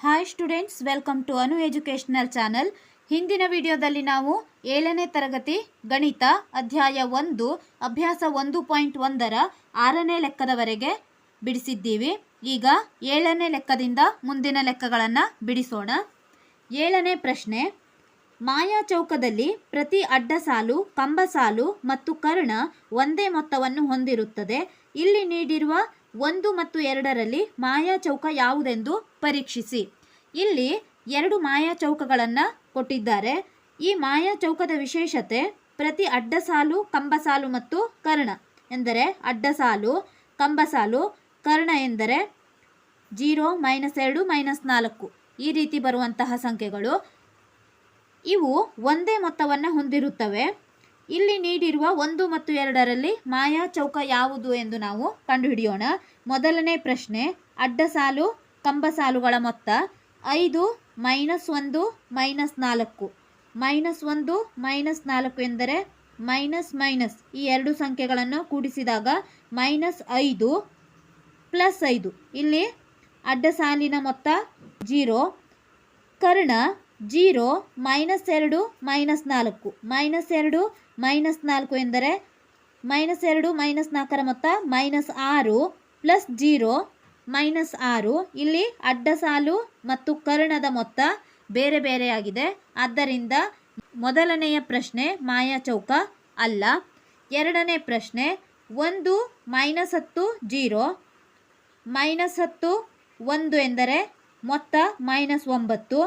Hi students welcome to Anu educational channel ಹಿಂದಿನ ವಿಡಿಯೋದಲ್ಲಿ ನಾವು ಏಳನೇ ತರಗತಿ ಗಣಿತ ಅಧ್ಯಾಯ ಒಂದು, ಅಭ್ಯಾಸ ಒಂದು ಪಾಯಿಂಟ್ ಒಂದರ ಆರನೇ ಲೆಕ್ಕದವರೆಗೆ ಬಿಡಿಸಿದ್ದೀವಿ. ಈಗ ಏಳನೇ ಲೆಕ್ಕದಿಂದ ಮುಂದಿನ ಲೆಕ್ಕಗಳನ್ನು ಬಿಡಿಸೋಣ. ಏಳನೇ ಪ್ರಶ್ನೆ, ಮಾಯಾ ಚೌಕದಲ್ಲಿ ಪ್ರತಿ ಅಡ್ಡ ಸಾಲು ಕಂಬ ಸಾಲು ಮತ್ತು ಕರ್ಣ ಒಂದೇ ಮೊತ್ತವನ್ನು ಹೊಂದಿರುತ್ತದೆ. ಇಲ್ಲಿ ನೀಡಿರುವ ಒಂದು ಮತ್ತು ಎರಡರಲ್ಲಿ ಮಾಯಾ ಚೌಕ ಯಾವುದೆಂದು ಪರೀಕ್ಷಿಸಿ. ಇಲ್ಲಿ ಎರಡು ಮಾಯಾ ಚೌಕಗಳನ್ನು ಕೊಟ್ಟಿದ್ದಾರೆ. ಈ ಮಾಯಾ ಚೌಕದ ವಿಶೇಷತೆ ಪ್ರತಿ ಅಡ್ಡ ಸಾಲು ಕಂಬ ಸಾಲು ಮತ್ತು ಕರ್ಣ. ಎಂದರೆ ಅಡ್ಡ ಸಾಲು ಕಂಬ ಸಾಲು ಕರ್ಣ ಎಂದರೆ ಜೀರೋ ಮೈನಸ್ ಎರಡು ಮೈನಸ್ ನಾಲ್ಕು. ಈ ರೀತಿ ಬರುವಂತಹ ಸಂಖ್ಯೆಗಳು ಇವು ಒಂದೇ ಮೊತ್ತವನ್ನು ಹೊಂದಿರುತ್ತವೆ. ಇಲ್ಲಿ ನೀಡಿರುವ ಒಂದು ಮತ್ತು ಎರಡರಲ್ಲಿ ಮಾಯಾ ಚೌಕ ಯಾವುದು ಎಂದು ನಾವು ಕಂಡುಹಿಡಿಯೋಣ. ಮೊದಲನೇ ಪ್ರಶ್ನೆ, ಅಡ್ಡ ಸಾಲು, ಕಂಬ ಸಾಲುಗಳ ಮೊತ್ತ. ಐದು ಮೈನಸ್ ಒಂದು ಮೈನಸ್ ನಾಲ್ಕು. ಮೈನಸ್ ಒಂದು ಮೈನಸ್ ನಾಲ್ಕು ಎಂದರೆ ಮೈನಸ್ ಮೈನಸ್ ಈ ಎರಡು ಸಂಖ್ಯೆಗಳನ್ನು ಕೂಡಿಸಿದಾಗ ಮೈನಸ್ ಐದು ಪ್ಲಸ್ ಐದು. ಇಲ್ಲಿ ಅಡ್ಡ ಸಾಲಿನ ಮೊತ್ತ ಜೀರೋ, ಕರ್ಣ ಜೀರೋ ಮೈನಸ್ ಎರಡು ಮೈನಸ್ ನಾಲ್ಕು. ಮೈನಸ್ ಎರಡು ಮೈನಸ್ ನಾಲ್ಕು ಎಂದರೆ ಮೈನಸ್ ಎರಡು, ಮೈನಸ್ ನಾಲ್ಕರ ಮೊತ್ತ ಮೈನಸ್ ಆರು ಪ್ಲಸ್ ಜೀರೋ, ಮೈನಸ್ ಆರು. ಇಲ್ಲಿ ಅಡ್ಡ ಸಾಲು ಮತ್ತು ಕರ್ಣದ ಮೊತ್ತ ಬೇರೆ ಬೇರೆಯಾಗಿದೆ ಆದ್ದರಿಂದ ಮೊದಲನೆಯ ಪ್ರಶ್ನೆ ಮಾಯಾ ಚೌಕ ಅಲ್ಲ. ಎರಡನೇ ಪ್ರಶ್ನೆ ಒಂದು ಮೈನಸ್ ಹತ್ತು ಜೀರೋ. ಮೈನಸ್ ಹತ್ತು ಒಂದು ಎಂದರೆ ಮೊತ್ತ ಮೈನಸ್ ಒಂಬತ್ತು.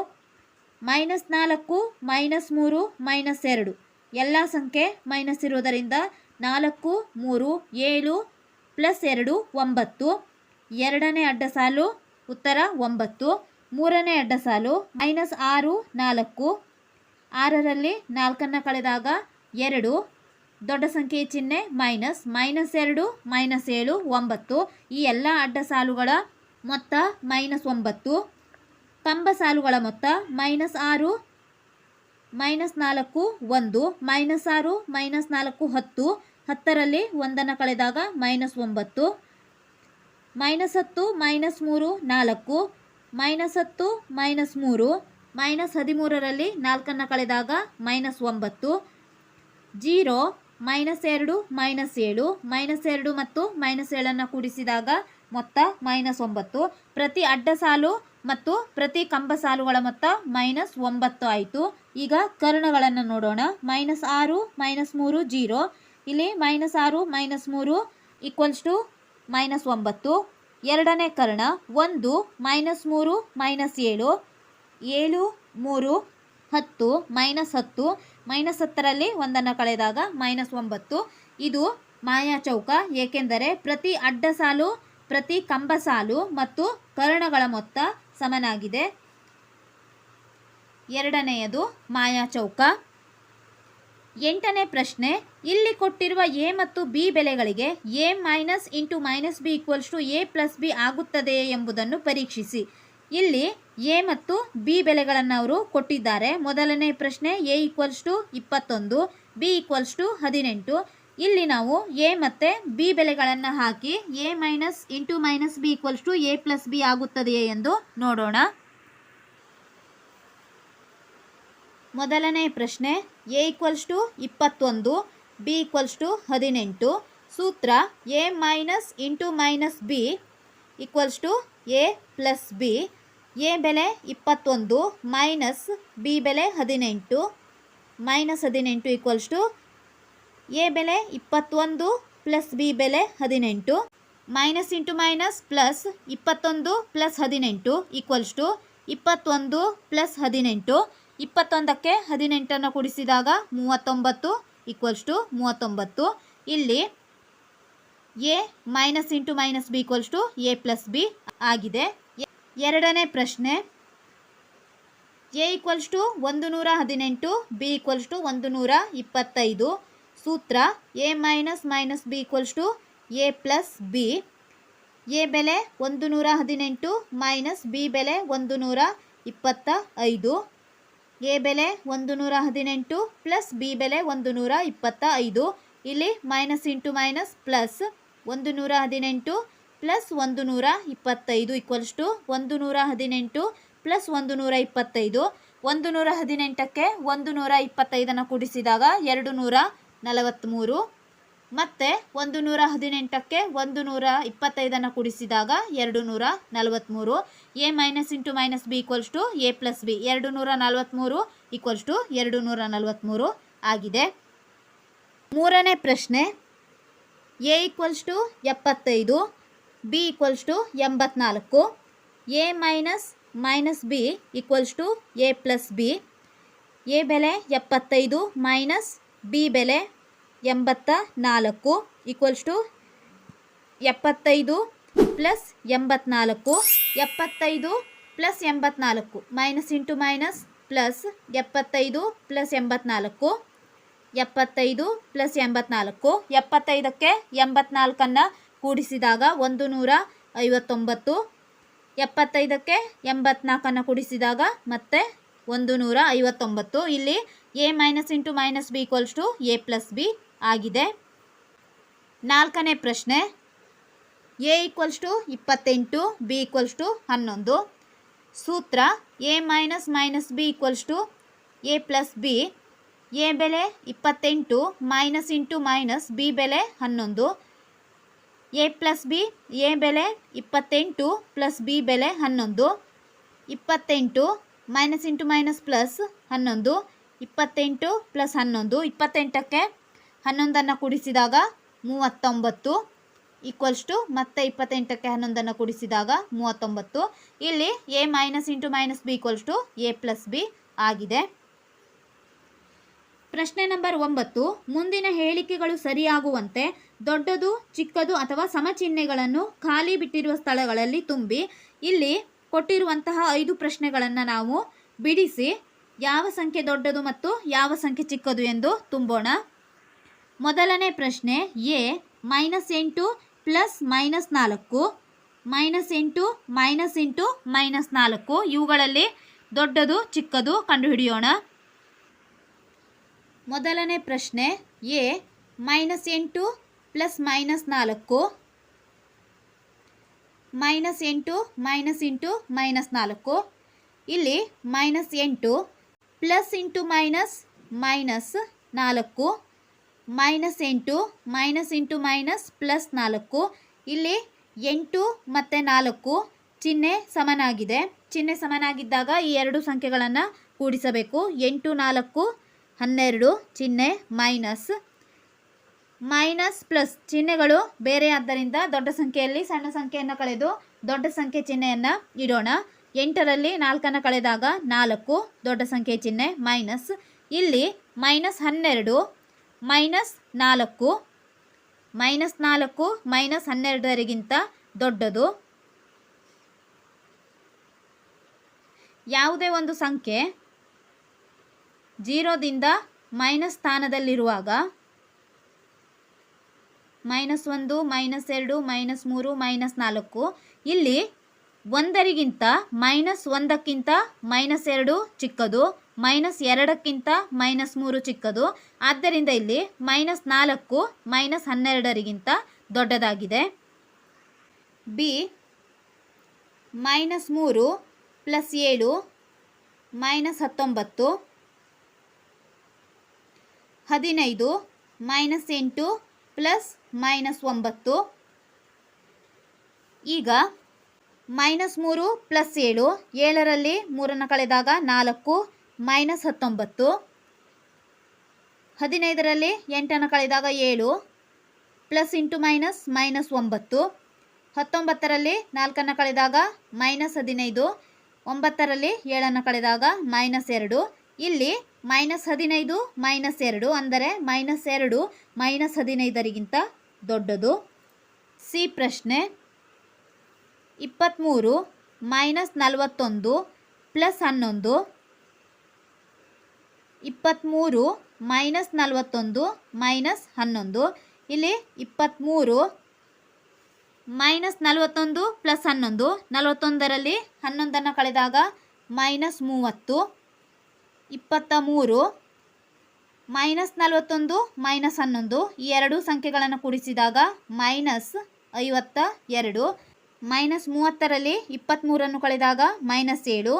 ಮೈನಸ್ ನಾಲ್ಕು ಮೈನಸ್ ಮೂರು ಮೈನಸ್ ಎರಡು. ಎಲ್ಲ ಸಂಖ್ಯೆ ಮೈನಸ್ ಇರುವುದರಿಂದ ನಾಲ್ಕು, ಮೂರು, ಏಳು ಪ್ಲಸ್ ಎರಡು, ಒಂಬತ್ತು. ಎರಡನೇ ಅಡ್ಡ ಸಾಲು, ಉತ್ತರ ಒಂಬತ್ತು. ಮೂರನೇ ಅಡ್ಡ ಸಾಲು ಮೈನಸ್ ಆರು, ನಾಲ್ಕು. ಆರರಲ್ಲಿ ನಾಲ್ಕನ್ನು ಕಳೆದಾಗ ಎರಡು. ದೊಡ್ಡ ಸಂಖ್ಯೆಯ ಚಿಹ್ನೆ ಮೈನಸ್ ಮೈನಸ್ ಎರಡು ಮೈನಸ್ ಏಳು, ಒಂಬತ್ತು. ಈ ಎಲ್ಲ ಅಡ್ಡ ಸಾಲುಗಳ ಮೊತ್ತ ಮೈನಸ್ ಒಂಬತ್ತು. ಕಂಬ ಸಾಲುಗಳ ಮೊತ್ತ ಮೈನಸ್ ಆರು ಮೈನಸ್ ನಾಲ್ಕು ಒಂದು, ಮೈನಸ್ ಆರು, ಮೈನಸ್ ನಾಲ್ಕು ಹತ್ತು. ಹತ್ತರಲ್ಲಿ ಒಂದನ್ನು ಕಳೆದಾಗ ಮೈನಸ್ ಒಂಬತ್ತು. ಮೈನಸ್ ಹತ್ತು, ಮೈನಸ್ ಮೂರು, ನಾಲ್ಕು. ಮೈನಸ್ ಹತ್ತು, ಮೈನಸ್ ಮೂರು. ಮೈನಸ್ ಹದಿಮೂರರಲ್ಲಿ ನಾಲ್ಕನ್ನು ಕಳೆದಾಗ ಮೈನಸ್ ಒಂಬತ್ತು. ಜೀರೋ, ಮೈನಸ್ ಎರಡು, ಮೈನಸ್ ಏಳು. ಮೈನಸ್ ಎರಡು ಮತ್ತು ಮೈನಸ್ ಏಳನ್ನು ಕೂಡಿಸಿದಾಗ ಮೊತ್ತ ಮೈನಸ್ ಒಂಬತ್ತು. ಪ್ರತಿ ಅಡ್ಡ ಸಾಲು ಮತ್ತು ಪ್ರತಿ ಕಂಬ ಸಾಲುಗಳ ಮೊತ್ತ ಮೈನಸ್ ಒಂಬತ್ತು ಆಯಿತು. ಈಗ ಕರ್ಣಗಳನ್ನು ನೋಡೋಣ. ಮೈನಸ್ ಆರು, ಮೈನಸ್ ಮೂರು, ಜೀರೋ. ಇಲ್ಲಿ ಮೈನಸ್ ಆರು, ಮೈನಸ್ ಮೂರು ಈಕ್ವಲ್ಸ್ ಟು ಮೈನಸ್ ಒಂಬತ್ತು. ಎರಡನೇ ಕರ್ಣ, ಒಂದು, ಮೈನಸ್ ಮೂರು, ಮೈನಸ್ ಏಳು. ಏಳು, ಮೂರು, ಹತ್ತು, ಮೈನಸ್ ಹತ್ತು. ಮೈನಸ್ ಹತ್ತರಲ್ಲಿ ಒಂದನ್ನು ಕಳೆದಾಗ ಮೈನಸ್ ಒಂಬತ್ತು. ಇದು ಮಾಯಾ ಚೌಕ, ಏಕೆಂದರೆ ಪ್ರತಿ ಅಡ್ಡ ಸಾಲು, ಪ್ರತಿ ಕಂಬ ಸಾಲು ಮತ್ತು ಕರ್ಣಗಳ ಮೊತ್ತ ಸಮನಾಗಿದೆ. ಎರಡನೆಯದು ಮಾಯಾ ಚೌಕ. ಎಂಟನೇ ಪ್ರಶ್ನೆ, ಇಲ್ಲಿ ಕೊಟ್ಟಿರುವ ಎ ಮತ್ತು ಬಿ ಬೆಲೆಗಳಿಗೆ A minus into minus B equals to A plus B ಆಗುತ್ತದೆಯೇ ಎಂಬುದನ್ನು ಪರೀಕ್ಷಿಸಿ. ಇಲ್ಲಿ ಎ ಮತ್ತು ಬಿ ಬೆಲೆಗಳನ್ನು ಅವರು ಕೊಟ್ಟಿದ್ದಾರೆ. ಮೊದಲನೇ ಪ್ರಶ್ನೆ, ಎ ಈಕ್ವಲ್ಸ್ ಟು ಇಪ್ಪತ್ತೊಂದು, ಬಿ ಈಕ್ವಲ್ಸ್ ಟು ಹದಿನೆಂಟು. ಇಲ್ಲಿ ನಾವು ಎ ಮತ್ತು ಬಿ ಬೆಲೆಗಳನ್ನು ಹಾಕಿ A minus into minus B equals to A plus B ಆಗುತ್ತದೆಯೇ ಎಂದು ನೋಡೋಣ. ಮೊದಲನೇ ಪ್ರಶ್ನೆ, ಎ ಈಕ್ವಲ್ಸ್ ಟು ಇಪ್ಪತ್ತೊಂದು, ಬಿ ಈಕ್ವಲ್ಸ್ ಟು ಹದಿನೆಂಟು. ಸೂತ್ರ, A minus into minus B equals to A plus B. A ಬೆಲೆ ಇಪ್ಪತ್ತೊಂದು, ಮೈನಸ್ ಬಿ ಬೆಲೆ ಹದಿನೆಂಟು. ಮೈನಸ್ ಹದಿನೆಂಟು ಈಕ್ವಲ್ಸ್ ಟು ಎ ಬೆಲೆ ಇಪ್ಪತ್ತೊಂದು, ಪ್ಲಸ್ ಬಿ ಬೆಲೆ ಹದಿನೆಂಟು. ಮೈನಸ್ ಇಂಟು ಮೈನಸ್ ಪ್ಲಸ್ ಇಪ್ಪತ್ತೊಂದು, ಪ್ಲಸ್ ಹದಿನೆಂಟು ಈಕ್ವಲ್ಸ್ ಟು ಇಪ್ಪತ್ತೊಂದು, ಪ್ಲಸ್ ಹದಿನೆಂಟು. ಇಪ್ಪತ್ತೊಂದಕ್ಕೆ ಹದಿನೆಂಟನ್ನು ಕೂಡಿಸಿದಾಗ ಮೂವತ್ತೊಂಬತ್ತು ಈಕ್ವಲ್ಸ್ ಟು ಮೂವತ್ತೊಂಬತ್ತು. ಇಲ್ಲಿ A minus into minus B equals to A plus B ಆಗಿದೆ. ಎರಡನೇ ಪ್ರಶ್ನೆ ಎ ಈಕ್ವಲ್ಸ್ ಟು ಒಂದು ನೂರ ಹದಿನೆಂಟು ಬಿ ಈಕ್ವಲ್ಸ್ ಟು ಒಂದು ನೂರ ಇಪ್ಪತ್ತೈದು. ಸೂತ್ರ A minus minus B equals to A plus B A ಬೆಲೆ ಒಂದು ನೂರ ಹದಿನೆಂಟು ಮೈನಸ್ ಬಿ ಬೆಲೆ ಒಂದು ನೂರ ಇಪ್ಪತ್ತ ಐದು ಎ ಬೆಲೆ ಒಂದು ನೂರ ಹದಿನೆಂಟು ಪ್ಲಸ್ ಬಿ ಬೆಲೆ ಒಂದು ನೂರ ಇಪ್ಪತ್ತ ಐದು. ಇಲ್ಲಿ ಮೈನಸ್ ಇಂಟು ಮೈನಸ್ ಪ್ಲಸ್ ಒಂದು ನೂರ ಹದಿನೆಂಟು ಪ್ಲಸ್ ಒಂದು ನೂರ ಇಪ್ಪತ್ತೈದು ಈಕ್ವಲ್ಸ್ ಟು ಒಂದು ನೂರ ಹದಿನೆಂಟು ಪ್ಲಸ್ ಒಂದು ನೂರ ಇಪ್ಪತ್ತೈದು. ಒಂದು ನೂರ ಹದಿನೆಂಟಕ್ಕೆ ಒಂದು ನೂರ ಇಪ್ಪತ್ತೈದನ್ನು ಕೂಡಿಸಿದಾಗ ಎರಡು ನೂರ ನಲವತ್ತ್ಮೂರು. ಮತ್ತು ಒಂದು ನೂರ ಹದಿನೆಂಟಕ್ಕೆ ಒಂದು ನೂರ ಇಪ್ಪತ್ತೈದನ್ನು ಕೂಡಿಸಿದಾಗ ಎರಡು ನೂರ ನಲವತ್ತ್ಮೂರು A minus into minus B equals to A plus B. ಎರಡು ನೂರ ನಲವತ್ತ್ಮೂರು ಈಕ್ವಲ್ಸ್ ಟು ಎರಡು ನೂರ ನಲವತ್ತ್ಮೂರು ಆಗಿದೆ. ಮೂರನೇ ಪ್ರಶ್ನೆ, ಎ ಈಕ್ವಲ್ಸ್ ಟು ಎಪ್ಪತ್ತೈದು, ಬಿ ಈಕ್ವಲ್ಸ್ ಟು ಎಂಬತ್ನಾಲ್ಕು, A minus minus B equals to A plus B. A ಬೆಲೆ ಎಪ್ಪತ್ತೈದು ಮೈನಸ್ ಬಿ ಬೆಲೆ ಎಂಬತ್ತ ನಾಲ್ಕು ಈಕ್ವಲ್ಸ್ ಟು ಎಪ್ಪತ್ತೈದು ಪ್ಲಸ್ ಎಂಬತ್ನಾಲ್ಕು, ಎಪ್ಪತ್ತೈದು ಪ್ಲಸ್ ಎಂಬತ್ನಾಲ್ಕು ಮೈನಸ್ ಇಂಟು ಮೈನಸ್ ಪ್ಲಸ್ ಎಪ್ಪತ್ತೈದು ಪ್ಲಸ್ ಎಂಬತ್ನಾಲ್ಕು, ಎಪ್ಪತ್ತೈದು ಪ್ಲಸ್ ಎಂಬತ್ನಾಲ್ಕು, ಎಪ್ಪತ್ತೈದಕ್ಕೆ ಎಂಬತ್ನಾಲ್ಕನ್ನು ಕೂಡಿಸಿದಾಗ ಒಂದು ನೂರ ಐವತ್ತೊಂಬತ್ತು, ಎಪ್ಪತ್ತೈದಕ್ಕೆ ಎಂಬತ್ನಾಲ್ಕನ್ನು ಕೂಡಿಸಿದಾಗ ಮತ್ತೆ ಒಂದು ನೂರ ಐವತ್ತೊಂಬತ್ತು. ಇಲ್ಲಿ A minus into minus B equals to A plus B ಆಗಿದೆ. ನಾಲ್ಕನೇ ಪ್ರಶ್ನೆ. ಎ ಈಕ್ವಲ್ಸ್ ಟು ಇಪ್ಪತ್ತೆಂಟು, ಬಿ ಈಕ್ವಲ್ಸ್ ಟು ಹನ್ನೊಂದು. ಸೂತ್ರ A minus minus B equals to A plus B. A ಬೆಲೆ ಇಪ್ಪತ್ತೆಂಟು, ಮೈನಸ್ ಇಂಟು ಮೈನಸ್ ಬಿ ಬೆಲೆ ಹನ್ನೊಂದು. ಎ ಪ್ಲಸ್ ಬಿ, ಎ ಬೆಲೆ ಇಪ್ಪತ್ತೆಂಟು, ಪ್ಲಸ್ ಬಿ ಬೆಲೆ ಹನ್ನೊಂದು. ಇಪ್ಪತ್ತೆಂಟು, ಮೈನಸ್ ಇಂಟು ಮೈನಸ್ ಪ್ಲಸ್ ಹನ್ನೊಂದು. ಇಪ್ಪತ್ತೆಂಟು, ಪ್ಲಸ್ ಹನ್ನೊಂದು. ಇಪ್ಪತ್ತೆಂಟಕ್ಕೆ ಹನ್ನೊಂದನ್ನು ಕೂಡಿಸಿದಾಗ ಮೂವತ್ತೊಂಬತ್ತು ಈಕ್ವಲ್ಸ್ ಟು ಮತ್ತೆ ಇಪ್ಪತ್ತೆಂಟಕ್ಕೆ ಹನ್ನೊಂದನ್ನು ಕೂಡಿಸಿದಾಗ ಮೂವತ್ತೊಂಬತ್ತು. ಇಲ್ಲಿ A minus into minus B equals to A plus B ಆಗಿದೆ. ಪ್ರಶ್ನೆ ನಂಬರ್ ಒಂಬತ್ತು. ಮುಂದಿನ ಹೇಳಿಕೆಗಳು ಸರಿಯಾಗುವಂತೆ ದೊಡ್ಡದು, ಚಿಕ್ಕದು ಅಥವಾ ಸಮಚಿಹ್ನೆಗಳನ್ನು ಖಾಲಿ ಬಿಟ್ಟಿರುವ ಸ್ಥಳಗಳಲ್ಲಿ ತುಂಬಿ ಇಲ್ಲಿ ಕೊಟ್ಟಿರುವಂತಹ ಐದು ಪ್ರಶ್ನೆಗಳನ್ನು ನಾವು ಬಿಡಿಸಿ ಯಾವ ಸಂಖ್ಯೆ ದೊಡ್ಡದು ಮತ್ತು ಯಾವ ಸಂಖ್ಯೆ ಚಿಕ್ಕದು ಎಂದು ತುಂಬೋಣ. ಮೊದಲನೇ ಪ್ರಶ್ನೆ ಎ ಮೈನಸ್ ಎಂಟು ಪ್ಲಸ್ ಮೈನಸ್ ನಾಲ್ಕು ಮೈನಸ್ ಎಂಟು ಮೈನಸ್ ಎಂಟು ಮೈನಸ್ ನಾಲ್ಕು. ಇವುಗಳಲ್ಲಿ ದೊಡ್ಡದು ಚಿಕ್ಕದು ಕಂಡುಹಿಡಿಯೋಣ. ಮೊದಲನೇ ಪ್ರಶ್ನೆ ಎ ಮೈನಸ್ ಎಂಟು ಪ್ಲಸ್ ಮೈನಸ್ ನಾಲ್ಕು ಮೈನಸ್ ಎಂಟು ಮೈನಸ್ ಇಂಟು ಮೈನಸ್ ನಾಲ್ಕು. ಇಲ್ಲಿ ಮೈನಸ್ ಎಂಟು ಪ್ಲಸ್ ಇಂಟು ಮೈನಸ್ ಮೈನಸ್ ನಾಲ್ಕು. ಮೈನಸ್ ಎಂಟು ಮೈನಸ್ ಇಂಟು ಮೈನಸ್ ಪ್ಲಸ್ ನಾಲ್ಕು. ಇಲ್ಲಿ ಎಂಟು ಮತ್ತು ನಾಲ್ಕು ಚಿಹ್ನೆ ಸಮನಾಗಿದೆ. ಚಿಹ್ನೆ ಸಮನಾಗಿದ್ದಾಗ ಈ ಎರಡು ಸಂಖ್ಯೆಗಳನ್ನು ಕೂಡಿಸಬೇಕು. ಎಂಟು, ನಾಲ್ಕು, ಹನ್ನೆರಡು ಚಿಹ್ನೆ ಮೈನಸ್ ಮೈನಸ್ ಪ್ಲಸ್ ಚಿಹ್ನೆಗಳು ಬೇರೆ ಆದ್ದರಿಂದ ದೊಡ್ಡ ಸಂಖ್ಯೆಯಲ್ಲಿ ಸಣ್ಣ ಸಂಖ್ಯೆಯನ್ನು ಕಳೆದು ದೊಡ್ಡ ಸಂಖ್ಯೆ ಚಿಹ್ನೆಯನ್ನು ಇಡೋಣ. ಎಂಟರಲ್ಲಿ ನಾಲ್ಕನ್ನು ಕಳೆದಾಗ ನಾಲ್ಕು, ದೊಡ್ಡ ಸಂಖ್ಯೆ ಚಿಹ್ನೆ ಮೈನಸ್ ಇಲ್ಲಿ ಮೈನಸ್ ಹನ್ನೆರಡು ಮೈನಸ್ ನಾಲ್ಕು ಮೈನಸ್ ನಾಲ್ಕು, ಮೈನಸ್ ಹನ್ನೆರಡರಿಗಿಂತ ದೊಡ್ಡದು. ಯಾವುದೇ ಒಂದು ಸಂಖ್ಯೆ ಜೀರೋದಿಂದ ಮೈನಸ್ ಸ್ಥಾನದಲ್ಲಿರುವಾಗ, ಮೈನಸ್ ಒಂದು, ಮೈನಸ್ ಎರಡು, ಮೈನಸ್ ಮೂರು, ಮೈನಸ್ ನಾಲ್ಕು, ಇಲ್ಲಿ ಒಂದರಿಗಿಂತ ಮೈನಸ್ ಒಂದಕ್ಕಿಂತ ಮೈನಸ್ ಎರಡು ಚಿಕ್ಕದು, ಮೈನಸ್ ಎರಡಕ್ಕಿಂತ ಮೈನಸ್ ಮೂರು ಚಿಕ್ಕದು. ಆದ್ದರಿಂದ ಇಲ್ಲಿ ಮೈನಸ್ ನಾಲ್ಕು, ಮೈನಸ್ ಹನ್ನೆರಡರಿಗಿಂತ ದೊಡ್ಡದಾಗಿದೆ. ಬಿ ಮೈನಸ್ ಮೂರು ಪ್ಲಸ್ ಏಳು, ಮೈನಸ್ ಹತ್ತೊಂಬತ್ತು. ಹದಿನೈದು ಮೈನಸ್ ಎಂಟು ಪ್ಲಸ್ ಮೈನಸ್ ಒಂಬತ್ತು. ಈಗ ಮೈನಸ್ ಮೂರು ಪ್ಲಸ್ ಏಳು, ಏಳರಲ್ಲಿ ಮೂರನ್ನು ಕಳೆದಾಗ ನಾಲ್ಕು, ಮೈನಸ್ ಹತ್ತೊಂಬತ್ತು. ಹದಿನೈದರಲ್ಲಿ ಎಂಟನ್ನು ಕಳೆದಾಗ ಏಳು, ಪ್ಲಸ್ ಇಂಟು ಮೈನಸ್ ಮೈನಸ್ ಒಂಬತ್ತು. ಹತ್ತೊಂಬತ್ತರಲ್ಲಿ ನಾಲ್ಕನ್ನು ಕಳೆದಾಗ ಮೈನಸ್ ಹದಿನೈದು, ಒಂಬತ್ತರಲ್ಲಿ ಏಳನ್ನು ಕಳೆದಾಗ ಮೈನಸ್ ಎರಡು. ಇಲ್ಲಿ ಮೈನಸ್ ಹದಿನೈದು, ಮೈನಸ್ ಎರಡು ಅಂದರೆ ಮೈನಸ್ ಎರಡು ಮೈನಸ್ ಹದಿನೈದರಿಗಿಂತ ದೊಡ್ಡದು. ಸಿ ಪ್ರಶ್ನೆ. ಇಪ್ಪತ್ತ್ಮೂರು ಮೈನಸ್ ನಲವತ್ತೊಂದು ಪ್ಲಸ್ ಹನ್ನೊಂದು. ಇಪ್ಪತ್ತ್ಮೂರು ಮೈನಸ್ ನಲವತ್ತೊಂದು ಮೈನಸ್ ಹನ್ನೊಂದು. ಇಲ್ಲಿ ಇಪ್ಪತ್ತ್ಮೂರು ಮೈನಸ್ ನಲವತ್ತೊಂದು ಪ್ಲಸ್ ಹನ್ನೊಂದು. ನಲವತ್ತೊಂದರಲ್ಲಿ ಹನ್ನೊಂದನ್ನು ಕಳೆದಾಗ ಮೈನಸ್ ಮೂವತ್ತು. ಇಪ್ಪತ್ತ ಮೂರು ಮೈನಸ್ ನಲವತ್ತೊಂದು ಮೈನಸ್ ಹನ್ನೊಂದು. ಈ ಎರಡು ಸಂಖ್ಯೆಗಳನ್ನು ಕೂಡಿಸಿದಾಗ ಮೈನಸ್ ಐವತ್ತ ಎರಡು. ಮೈನಸ್ ಮೂವತ್ತರಲ್ಲಿ ಇಪ್ಪತ್ತ್ಮೂರನ್ನು ಕಳೆದಾಗ ಮೈನಸ್ ಏಳು,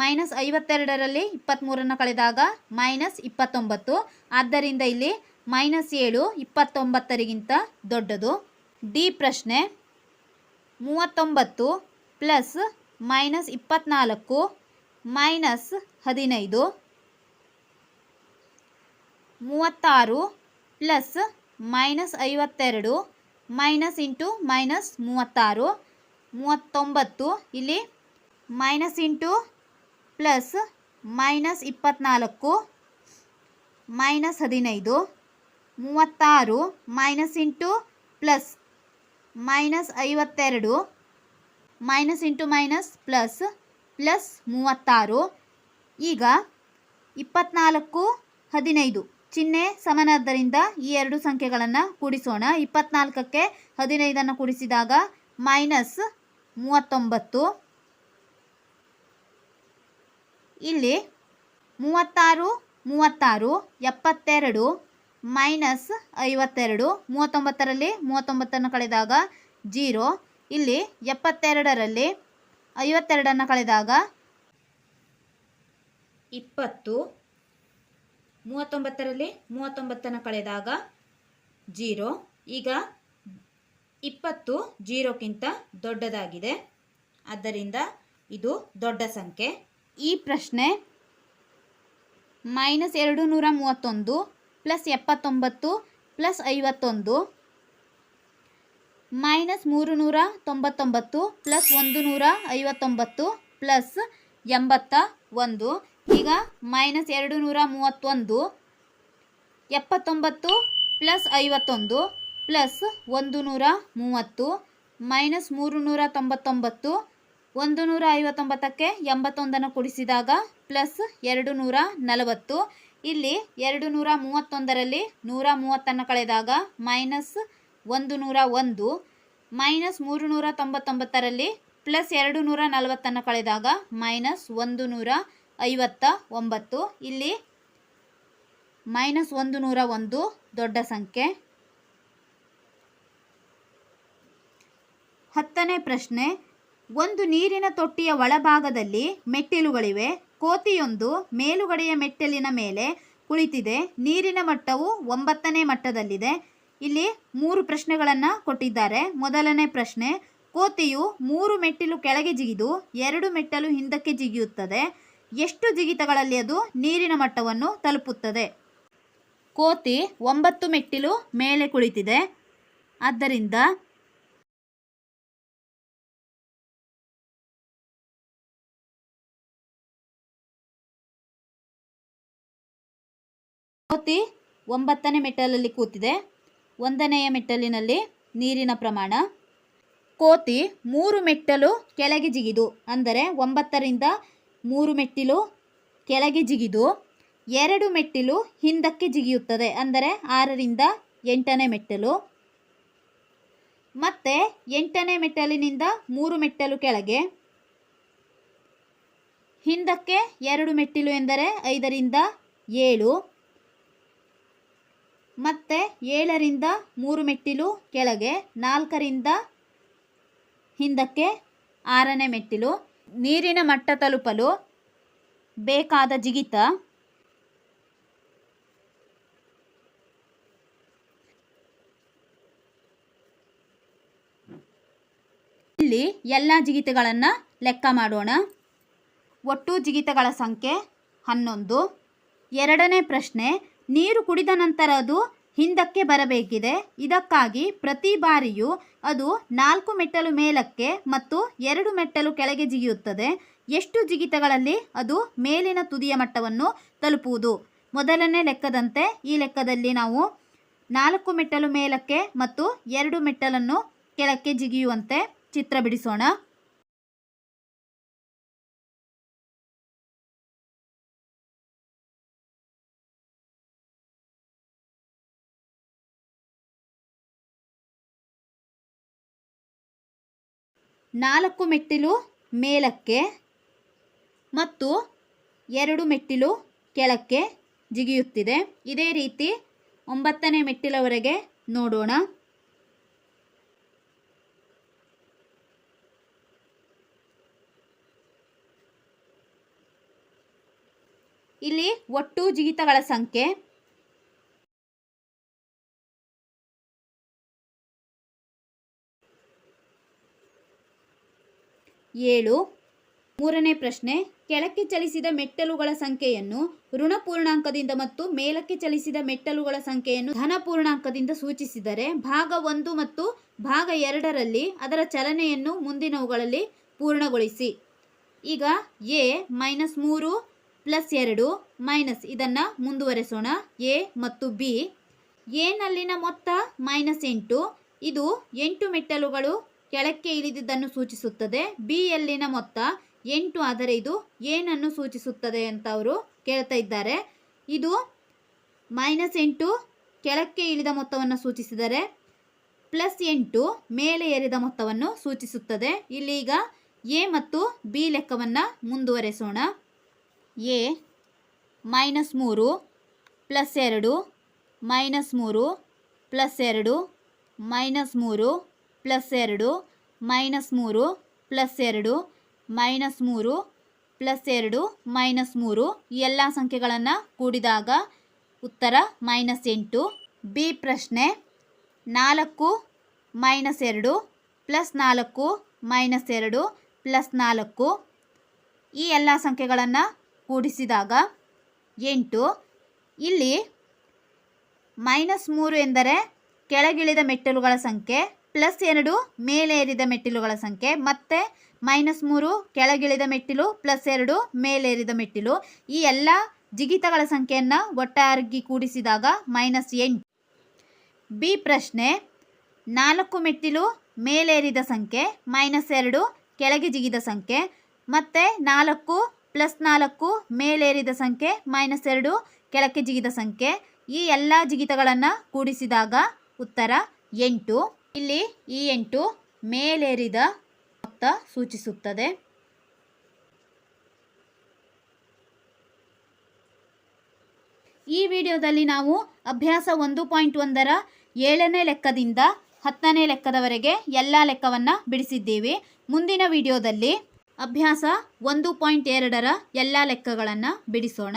ಮೈನಸ್ ಐವತ್ತೆರಡರಲ್ಲಿ ಇಪ್ಪತ್ತ್ಮೂರನ್ನು ಕಳೆದಾಗ ಮೈನಸ್ ಇಪ್ಪತ್ತೊಂಬತ್ತು. ಆದ್ದರಿಂದ ಇಲ್ಲಿ ಮೈನಸ್ ಏಳು ಇಪ್ಪತ್ತೊಂಬತ್ತರಿಗಿಂತ ದೊಡ್ಡದು. ಡಿ ಪ್ರಶ್ನೆ, ಮೂವತ್ತೊಂಬತ್ತು ಪ್ಲಸ್ ಮೈನಸ್ ಇಪ್ಪತ್ತ್ನಾಲ್ಕು, ಮೈನಸ್ ಹದಿನೈದು. ಮೂವತ್ತಾರು ಪ್ಲಸ್ ಮೈನಸ್ ಐವತ್ತೆರಡು, ಮೈನಸ್ ಇಂಟು ಮೈನಸ್ ಮೂವತ್ತಾರು. ಮೂವತ್ತೊಂಬತ್ತು, ಇಲ್ಲಿ ಮೈನಸ್ ಇಂಟು ಪ್ಲಸ್ ಮೈನಸ್ ಇಪ್ಪತ್ತ್ನಾಲ್ಕು ಮೈನಸ್ ಹದಿನೈದು, ಮೂವತ್ತಾರು ಮೈನಸ್ ಇಂಟು ಪ್ಲಸ್ ಮೈನಸ್ ಐವತ್ತೆರಡು minus into minus plus plus ಮೂವತ್ತಾರು, ಈಗ ಇಪ್ಪತ್ನಾಲ್ಕು, ಹದಿನೈದು. ಚಿಹ್ನೆ ಸಮನಾದ್ದರಿಂದ ಈ ಎರಡು ಸಂಖ್ಯೆಗಳನ್ನು ಕೂಡಿಸೋಣ. ಇಪ್ಪತ್ನಾಲ್ಕಕ್ಕೆ ಹದಿನೈದನ್ನು ಕೂಡಿಸಿದಾಗ ಮೈನಸ್ ಮೂವತ್ತೊಂಬತ್ತು. ಇಲ್ಲಿ ಮೂವತ್ತಾರು ಮೂವತ್ತಾರು, ಎಪ್ಪತ್ತೆರಡು, ಮೈನಸ್ ಐವತ್ತೆರಡು, ಮೂವತ್ತೊಂಬತ್ತರಲ್ಲಿ ಮೂವತ್ತೊಂಬತ್ತನ್ನು ಕಳೆದಾಗ ಜೀರೋ. ಇಲ್ಲಿ ಎಪ್ಪತ್ತೆರಡರಲ್ಲಿ ಐವತ್ತೆರಡನ್ನು ಕಳೆದಾಗ ಇಪ್ಪತ್ತು, ಮೂವತ್ತೊಂಬತ್ತರಲ್ಲಿ ಮೂವತ್ತೊಂಬತ್ತನ್ನು ಕಳೆದಾಗ ಜೀರೋ. ಈಗ ಇಪ್ಪತ್ತು ಜೀರೋಕ್ಕಿಂತ ದೊಡ್ಡದಾಗಿದೆ. ಆದ್ದರಿಂದ ಇದು ದೊಡ್ಡ ಸಂಖ್ಯೆ. ಈ ಪ್ರಶ್ನೆ ಮೈನಸ್ ಎರಡು ನೂರ ಮೂವತ್ತೊಂದು ಪ್ಲಸ್ ಎಪ್ಪತ್ತೊಂಬತ್ತು ಪ್ಲಸ್ ಐವತ್ತೊಂದು ಮೈನಸ್ ಮೂರು ನೂರ ತೊಂಬತ್ತೊಂಬತ್ತು ಪ್ಲಸ್ ಒಂದು ನೂರ ಐವತ್ತೊಂಬತ್ತು ಪ್ಲಸ್ ಎಂಬತ್ತ ಒಂದು. ಈಗ ಮೈನಸ್ ಎರಡು ನೂರ ಮೂವತ್ತೊಂದು, ಎಪ್ಪತ್ತೊಂಬತ್ತು ಪ್ಲಸ್ ಐವತ್ತೊಂದು ಪ್ಲಸ್ ಒಂದು ನೂರ ಮೂವತ್ತು, ಮೈನಸ್ ಮೂರು ನೂರ ತೊಂಬತ್ತೊಂಬತ್ತು ಒಂದು ನೂರ ಐವತ್ತೊಂಬತ್ತಕ್ಕೆ ಎಂಬತ್ತೊಂದನ್ನು ಕೊಡಿಸಿದಾಗ ಪ್ಲಸ್ ಎರಡು ನೂರ ನಲವತ್ತು ಇಲ್ಲಿ ಎರಡು ನೂರ ಮೂವತ್ತೊಂದರಲ್ಲಿ ನೂರ ಮೂವತ್ತನ್ನು ಕಳೆದಾಗ ಮೈನಸ್ ಒಂದು ನೂರ ಒಂದು ಮೈನಸ್ ಮೂರು ನೂರ ತೊಂಬತ್ತೊಂಬತ್ತರಲ್ಲಿ ಪ್ಲಸ್ ಎರಡು ನೂರ ನಲವತ್ತನ್ನು ಕಳೆದಾಗ ಮೈನಸ್ ಒಂದು ನೂರ ಐವತ್ತ ಒಂಬತ್ತು ಇಲ್ಲಿ ಮೈನಸ್ ಒಂದು ನೂರ ಒಂದು ದೊಡ್ಡ ಸಂಖ್ಯೆ ಹತ್ತನೇ ಪ್ರಶ್ನೆ, ಒಂದು ನೀರಿನ ತೊಟ್ಟಿಯ ಒಳಭಾಗದಲ್ಲಿ ಮೆಟ್ಟಿಲುಗಳಿವೆ. ಕೋತಿಯೊಂದು ಮೇಲುಗಡೆಯ ಮೆಟ್ಟಲಿನ ಮೇಲೆ ಕುಳಿತಿದೆ. ನೀರಿನ ಮಟ್ಟವು ಒಂಬತ್ತನೇ ಮಟ್ಟದಲ್ಲಿದೆ. ಇಲ್ಲಿ ಮೂರು ಪ್ರಶ್ನೆಗಳನ್ನು ಕೊಟ್ಟಿದ್ದಾರೆ. ಮೊದಲನೇ ಪ್ರಶ್ನೆ, ಕೋತಿಯು ಮೂರು ಮೆಟ್ಟಿಲು ಕೆಳಗೆ ಜಿಗಿದು ಎರಡು ಮೆಟ್ಟಲು ಹಿಂದಕ್ಕೆ ಜಿಗಿಯುತ್ತದೆ. ಎಷ್ಟು ಜಿಗಿತಗಳಲ್ಲಿ ಅದು ನೀರಿನ ಮಟ್ಟವನ್ನು ತಲುಪುತ್ತದೆ? ಕೋತಿ ಒಂಬತ್ತು ಮೆಟ್ಟಿಲು ಮೇಲೆ ಕುಳಿತಿದೆ. ಆದ್ದರಿಂದ ಕೋತಿ ಒಂಬತ್ತನೇ ಮೆಟ್ಟಲಲ್ಲಿ ಕೂತಿದೆ. ಒಂದನೆಯ ಮೆಟ್ಟಲಿನಲ್ಲಿ ನೀರಿನ ಪ್ರಮಾಣ. ಕೋತಿ ಮೂರು ಮೆಟ್ಟಲು ಕೆಳಗೆ ಜಿಗಿದು, ಅಂದರೆ ಒಂಬತ್ತರಿಂದ ಮೂರು ಮೆಟ್ಟಿಲು ಕೆಳಗೆ ಜಿಗಿದು, ಎರಡು ಮೆಟ್ಟಿಲು ಹಿಂದಕ್ಕೆ ಜಿಗಿಯುತ್ತದೆ, ಅಂದರೆ ಆರರಿಂದ ಎಂಟನೇ ಮೆಟ್ಟಲು. ಮತ್ತೆ ಎಂಟನೇ ಮೆಟ್ಟಲಿನಿಂದ ಮೂರು ಮೆಟ್ಟಲು ಕೆಳಗೆ, ಹಿಂದಕ್ಕೆ ಎರಡು ಮೆಟ್ಟಿಲು ಎಂದರೆ ಐದರಿಂದ ಏಳು. ಮತ್ತು ಏಳರಿಂದ ಮೂರು ಮೆಟ್ಟಿಲು ಕೆಳಗೆ, ನಾಲ್ಕರಿಂದ ಹಿಂದಕ್ಕೆ ಆರನೇ ಮೆಟ್ಟಿಲು. ನೀರಿನ ಮಟ್ಟ ತಲುಪಲು ಬೇಕಾದ ಜಿಗಿತ. ಇಲ್ಲಿ ಎಲ್ಲ ಜಿಗಿತಗಳನ್ನು ಲೆಕ್ಕ ಮಾಡೋಣ. ಒಟ್ಟು ಜಿಗಿತಗಳ ಸಂಖ್ಯೆ ಹನ್ನೊಂದು. ಎರಡನೇ ಪ್ರಶ್ನೆ ನೀರು ಕುಡಿದ ನಂತರ ಅದು ಹಿಂದಕ್ಕೆ ಬರಬೇಕಿದೆ. ಇದಕ್ಕಾಗಿ ಪ್ರತಿ ಬಾರಿಯೂ ಅದು ನಾಲ್ಕು ಮೆಟ್ಟಲು ಮೇಲಕ್ಕೆ ಮತ್ತು ಎರಡು ಮೆಟ್ಟಲು ಕೆಳಗೆ ಜಿಗಿಯುತ್ತದೆ. ಎಷ್ಟು ಜಿಗಿತಗಳಲ್ಲಿ ಅದು ಮೇಲಿನ ತುದಿಯ ಮಟ್ಟವನ್ನು ತಲುಪುವುದು? ಮೊದಲನೇ ಲೆಕ್ಕದಂತೆ ಈ ಲೆಕ್ಕದಲ್ಲಿ ನಾವು ನಾಲ್ಕು ಮೆಟ್ಟಲು ಮೇಲಕ್ಕೆ ಮತ್ತು ಎರಡು ಮೆಟ್ಟಲನ್ನು ಕೆಳಕ್ಕೆ ಜಿಗಿಯುವಂತೆ ಚಿತ್ರ ಬಿಡಿಸೋಣ. ನಾಲ್ಕು ಮೆಟ್ಟಿಲು ಮೇಲಕ್ಕೆ ಮತ್ತು ಎರಡು ಮೆಟ್ಟಿಲು ಕೆಳಕ್ಕೆ ಜಿಗಿಯುತ್ತಿದೆ. ಇದೇ ರೀತಿ ಒಂಬತ್ತನೇ ಮೆಟ್ಟಿಲವರೆಗೆ ನೋಡೋಣ. ಇಲ್ಲಿ ಒಟ್ಟು ಜಿಗಿತಗಳ ಸಂಖ್ಯೆ ಏಳು. ಮೂರನೇ ಪ್ರಶ್ನೆ, ಕೆಳಕ್ಕೆ ಚಲಿಸಿದ ಮೆಟ್ಟಲುಗಳ ಸಂಖ್ಯೆಯನ್ನು ಋಣಪೂರ್ಣಾಂಕದಿಂದ ಮತ್ತು ಮೇಲಕ್ಕೆ ಚಲಿಸಿದ ಮೆಟ್ಟಲುಗಳ ಸಂಖ್ಯೆಯನ್ನು ಧನಪೂರ್ಣಾಂಕದಿಂದ ಸೂಚಿಸಿದರೆ ಭಾಗ ಒಂದು ಮತ್ತು ಭಾಗ ಎರಡರಲ್ಲಿ ಅದರ ಚಲನೆಯನ್ನು ಮುಂದಿನವುಗಳಲ್ಲಿ ಪೂರ್ಣಗೊಳಿಸಿ. ಈಗ ಎ ಮೈನಸ್ ಮೂರು ಪ್ಲಸ್ ಎರಡು ಮೈನಸ್ ಇದನ್ನು ಮುಂದುವರೆಸೋಣ. ಎ ಮತ್ತು ಬಿ. ಎನಲ್ಲಿನ ಮೊತ್ತ ಮೈನಸ್ ಎಂಟು. ಇದು ಎಂಟು ಮೆಟ್ಟಲುಗಳು ಕೆಳಕ್ಕೆ ಇಳಿದಿದ್ದನ್ನು ಸೂಚಿಸುತ್ತದೆ. ಬಿ ಯಲ್ಲಿನ ಮೊತ್ತ ಎಂಟು, ಆದರೆ ಇದು ಏನನ್ನು ಸೂಚಿಸುತ್ತದೆ ಅಂತ ಅವರು ಕೇಳ್ತಾ ಇದ್ದಾರೆ. ಇದು ಮೈನಸ್ ಎಂಟು, ಕೆಳಕ್ಕೆ ಇಳಿದ ಮೊತ್ತವನ್ನು ಸೂಚಿಸಿದರೆ ಪ್ಲಸ್ ಎಂಟು, ಮೇಲೆ ಏರಿದ ಮೊತ್ತವನ್ನು ಸೂಚಿಸುತ್ತದೆ. ಇಲ್ಲಿ ಈಗ ಎ ಮತ್ತು ಬಿ ಲೆಕ್ಕವನ್ನು ಮುಂದುವರೆಸೋಣ. ಎ ಮೈನಸ್ ಮೂರು, ಪ್ಲಸ್ ಎರಡು, ಮೈನಸ್ ಮೂರು, ಪ್ಲಸ್ ಎರಡು, ಮೈನಸ್ ಮೂರು ಪ್ಲಸ್ ಎರಡು, ಮೈನಸ್ ಮೂರು, ಪ್ಲಸ್ ಎರಡು, ಮೈನಸ್ ಮೂರು, ಪ್ಲಸ್ ಎರಡು, ಮೈನಸ್ ಮೂರು, ಎಲ್ಲ ಸಂಖ್ಯೆಗಳನ್ನು ಕೂಡಿದಾಗ ಉತ್ತರ ಮೈನಸ್ ಎಂಟು, ಬಿ ಪ್ರಶ್ನೆ ನಾಲ್ಕು, ಮೈನಸ್ ಎರಡು, ಪ್ಲಸ್ ನಾಲ್ಕು, ಮೈನಸ್ ಎರಡು, ಪ್ಲಸ್ ನಾಲ್ಕು, ಈ ಎಲ್ಲ ಸಂಖ್ಯೆಗಳನ್ನು ಕೂಡಿಸಿದಾಗ ಎಂಟು. ಇಲ್ಲಿ ಮೈನಸ್ ಮೂರು ಎಂದರೆ ಕೆಳಗಿಳಿದ ಮೆಟ್ಟಲುಗಳ ಸಂಖ್ಯೆ ಪ್ಲಸ್ ಎರಡು ಮೇಲೇರಿದ ಮೆಟ್ಟಿಲುಗಳ ಸಂಖ್ಯೆ, ಮತ್ತು ಮೈನಸ್ ಮೂರು, ಕೆಳಗಿಳಿದ ಮೆಟ್ಟಿಲು, ಪ್ಲಸ್ ಎರಡು ಮೇಲೇರಿದ ಮೆಟ್ಟಿಲು. ಈ ಎಲ್ಲ ಜಿಗಿತಗಳ ಸಂಖ್ಯೆಯನ್ನು ಒಟ್ಟಾಗಿ ಕೂಡಿಸಿದಾಗ ಮೈನಸ್ ಎಂಟು. ಬಿ ಪ್ರಶ್ನೆ, ನಾಲ್ಕು ಮೆಟ್ಟಿಲು ಮೇಲೇರಿದ ಸಂಖ್ಯೆ, ಮೈನಸ್ ಎರಡು, ಕೆಳಗೆ ಜಿಗಿದ ಸಂಖ್ಯೆ, ಮತ್ತು ನಾಲ್ಕು, ಪ್ಲಸ್ ನಾಲ್ಕು ಮೇಲೇರಿದ ಸಂಖ್ಯೆ, ಮೈನಸ್ ಎರಡು, ಕೆಳಕ್ಕೆ ಜಿಗಿದ ಸಂಖ್ಯೆ. ಈ ಎಲ್ಲ ಜಿಗಿತಗಳನ್ನು ಕೂಡಿಸಿದಾಗ ಉತ್ತರ ಎಂಟು. ಇಲ್ಲಿ ಈ ಎಂಟು ಮೇಲೇರಿದ ಮೊತ್ತ ಸೂಚಿಸುತ್ತದೆ. ಈ ವಿಡಿಯೋದಲ್ಲಿ ನಾವು ಅಭ್ಯಾಸ ಒಂದು ಪಾಯಿಂಟ್ ಒಂದರ ಏಳನೇ ಲೆಕ್ಕದಿಂದ ಹತ್ತನೇ ಲೆಕ್ಕದವರೆಗೆ ಎಲ್ಲ ಲೆಕ್ಕವನ್ನು ಬಿಡಿಸಿದ್ದೀವಿ. ಮುಂದಿನ ವಿಡಿಯೋದಲ್ಲಿ ಅಭ್ಯಾಸ ಒಂದು ಪಾಯಿಂಟ್ ಎರಡರ ಎಲ್ಲ ಲೆಕ್ಕಗಳನ್ನು ಬಿಡಿಸೋಣ.